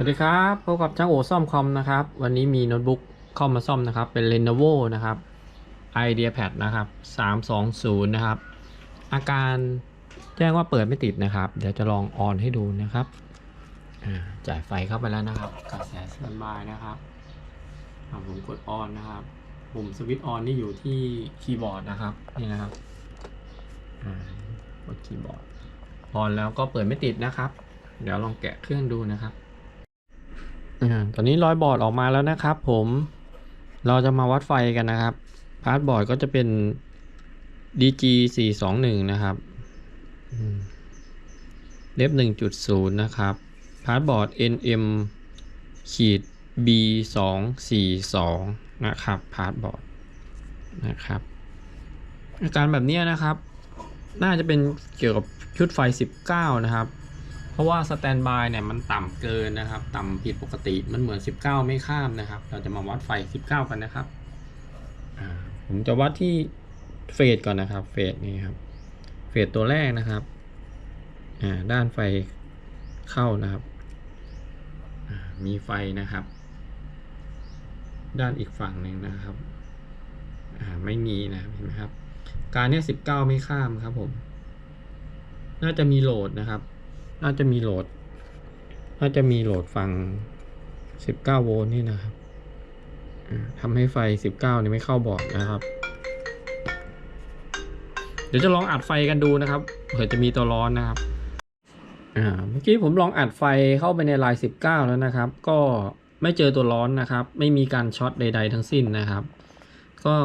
สวัสดีครับพบกับช่างโอซ่อมคอมนะครับ วันนี้มีโน้ตบุ๊กเข้ามาซ่อมนะครับ เป็น Lenovo นะครับ IdeaPad นะครับ 320 นะครับ อาการแจ้งว่าเปิดไม่ติดนะครับ เดี๋ยวจะลองออนให้ดูนะครับอ่าจ่ายไฟเข้าไปแล้วนะครับกระแสสแตนบายนะครับผมกดออนนะครับ ปุ่มสวิตช์ออนนี่อยู่ที่คีย์บอร์ดนะครับ นี่นะครับกดคีย์บอร์ดออนแล้วก็เปิดไม่ติดนะครับ เดี๋ยวลองแกะเครื่องดูนะครับ ตอนนี้รอยบอร์ดออกมาแล้วนะครับ ผมเราจะมาวัดไฟกันนะครับ พาร์ทบอร์ดก็จะเป็น DG 421 นะครับเล็บ1.0 นะครับ พาร์ทบอร์ด NM ขีด B 2 4 2นะครับ พาร์ทบอร์ดนะครับอาการแบบนี้นะครับ น่าจะเป็นเกี่ยวกับชุดไฟ 19 นะครับ ราะว่าสแตนบายเนี่ยมันต่ำเกินนะครับ ต่ำผิดปกติมันเหมือน 19 ไม่ข้ามนะครับ เราจะมาวัดไฟ 19 กันนะครับผมจะวัดที่เฟสก่อนนะครับเฟสนี่ครับเฟสตัวแรกนะครับด้านไฟเข้านะครับ มีไฟนะครับ ด้านอีกฝั่งหนึ่งนะครับไม่มีนะเห็นไหมครับ การเนี้ย19 ไม่ข้ามครับผม น่าจะมีโหลดนะครับ น่าจะมีโหลด น่าจะมีโหลดฝั่ง19 โวลต์นี่นะครับทำให้ไฟ 19 นี่ไม่เข้าบอร์ดนะครับ เดี๋ยวจะลองอัดไฟกันดูนะครับ เผื่อจะมีตัวร้อนนะครับเมื่อกี้ผมลองอัดไฟเข้าไปในลาย 19 แล้วนะครับ ก็ไม่เจอตัวร้อนนะครับ ไม่มีการช็อตใด ๆ ทั้งสิ้นนะครับ ก็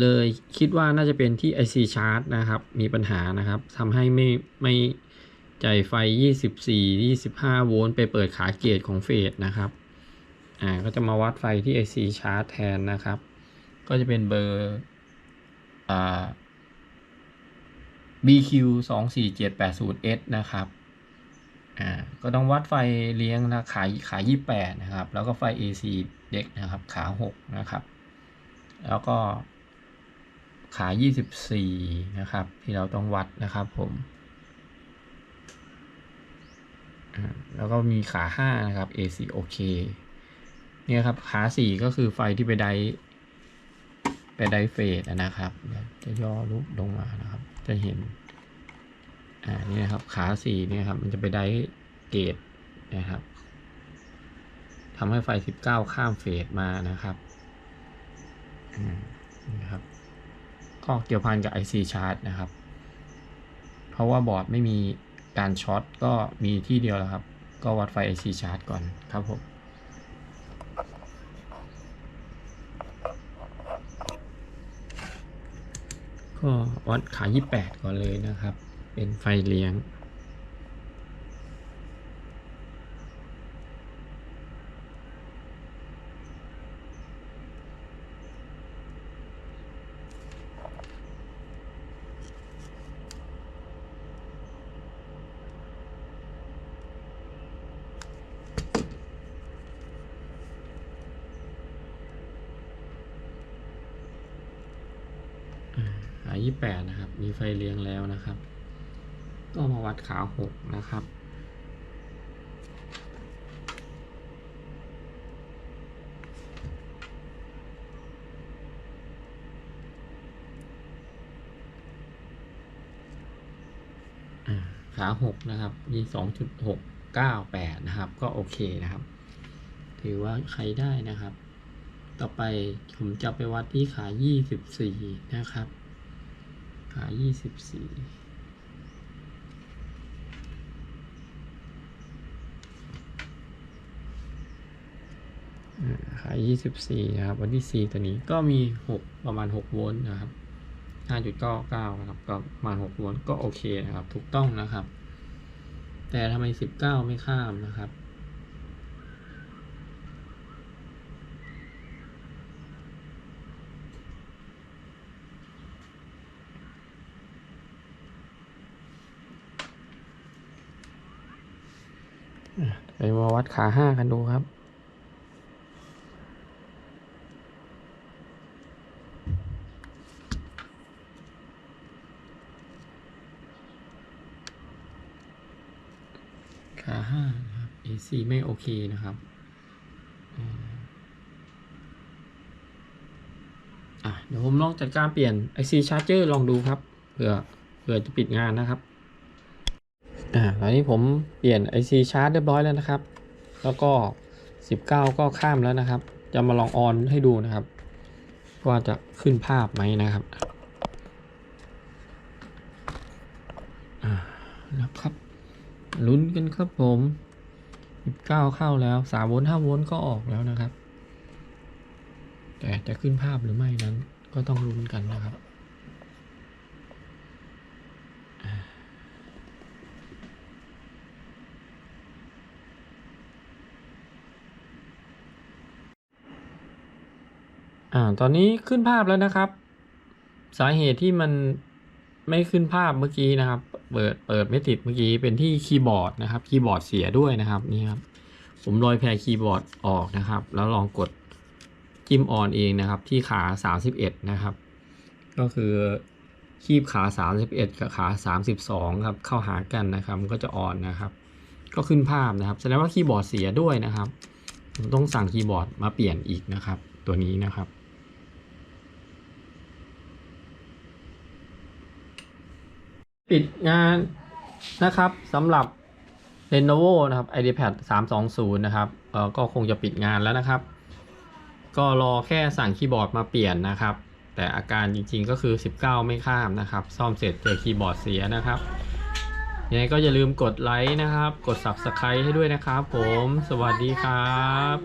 เลยคิดว่าน่าจะเป็นที่ IC chart นะครับ มีปัญหานะครับทำให้ไม่ไม่ จ่ายไฟ 24 25 โวลต์ไปเปิดขาเกียร์ของเฟสนะครับ อ่า ก็จะมาวัดไฟที่ IC chart แทนนะครับ ก็จะเป็นเบอร์ อ่า BQ 2 4 7 8 0 S นะครับ อ่า ก็ต้องวัดไฟเลี้ยงนะขาขา28 นะครับ แล้วก็ไฟ AC เด็กนะครับ ขา 6 นะครับ แล้วก็ขา 24 นะครับ ที่เราต้องวัดนะครับผมอ่า แล้วก็มีขา 5 นะครับ AC โอเคเนี่ยครับขา 4 ก็คือไฟที่ไปไดไปไดเฟสนะครับ จะย่อรูปลงมานะครับ จะเห็น อ่านี่นะครับขา 4 เนี่ยครับ มันจะไปไดเกตนะครับทำให้ไฟ 19 ข้ามเฟสมานะครับอืมนะครับก็เกี่ยวพันกับ IC chart นะครับ เพราะว่าบอร์ดไม่มี การช็อตก็มีที่เดียวแล้วครับ ก็วัดไฟ IC ชาร์จก่อนครับผมก็วัดขา 28 ก่อนเลยนะครับ เป็นไฟเลี้ยง ขา28 นะครับ มีไฟเลี้ยงแล้วนะครับ ก็มาวัดขา 6 นะครับอ่าขา 6 นะครับ มี 2.698 นะครับ ก็โอเคนะครับ ถือว่าใช้ได้นะครับ ต่อไปผมจะไปวัดที่ขา 24 นะครับ ขา24อ่าขา24 นะครับ วันที่ 4 ตัวนี้ก็มี 6 ประมาณ 6 โวลต์นะครับ 5.99 นะครับ ก็ประมาณ 6 โวลต์ก็โอเคนะครับ ถูกต้องนะครับ แต่ทำไม 19 ไม่ข้ามนะครับ ไปมาวัดขาห้ากันดูครับ ขาห้าครับ AC ไม่โอเคนะครับอะเดี๋ยวผมลองจัดการเปลี่ยน IC charger ลองดูครับเผื่อเผื่อจะปิดงานนะครับ อ่าตอนนี้ผมเปลี่ยน IC ชาร์จเรียบร้อยแล้วนะครับ แล้วก็ 19 ก็ข้ามแล้วนะครับ จะมาลองออนให้ดูนะครับ ว่าจะขึ้นภาพไหมนะครับอ่าครับลุ้นกันครับผม 19 เข้าแล้ว 3 โวลต์ 5 โวลต์ก็ออกแล้วนะครับ แต่จะขึ้นภาพหรือไม่นั้นก็ต้องลุ้นกันนะครับ อ่า ตอนนี้ขึ้นภาพแล้วนะครับ สาเหตุที่มันไม่ขึ้นภาพเมื่อกี้นะครับ เปิด เปิดไม่ติดเมื่อกี้เป็นที่คีย์บอร์ดนะครับ คีย์บอร์ดเสียด้วยนะครับ นี่ครับ ผมลอยแพรคีย์บอร์ดออกนะครับ แล้วลองกดจิ้มออนเองนะครับ ที่ขา 31 นะครับ ก็คือคีบขา 31 กับขา 32 ครับ เข้าหากันนะครับ ก็จะออนนะครับ ก็ขึ้นภาพนะครับ แสดงว่าคีย์บอร์ดเสียด้วยนะครับ ผมต้องสั่งคีย์บอร์ดมาเปลี่ยนอีกนะครับ ตัวนี้นะครับ ปิดงานนะครับสำหรับ Lenovo นะครับ IdeaPad 320 นะครับเออก็คงจะปิดงานแล้วนะครับ ก็รอแค่สั่งคีย์บอร์ดมาเปลี่ยนนะครับ แต่อาการจริงๆก็คือ 19 ไม่ข้ามนะครับ ซ่อมเสร็จเจอคีย์บอร์ดเสียนะครับยังไงก็อย่าลืมกดไลค์นะครับ กด Subscribe ให้ด้วยนะครับผม สวัสดีครับ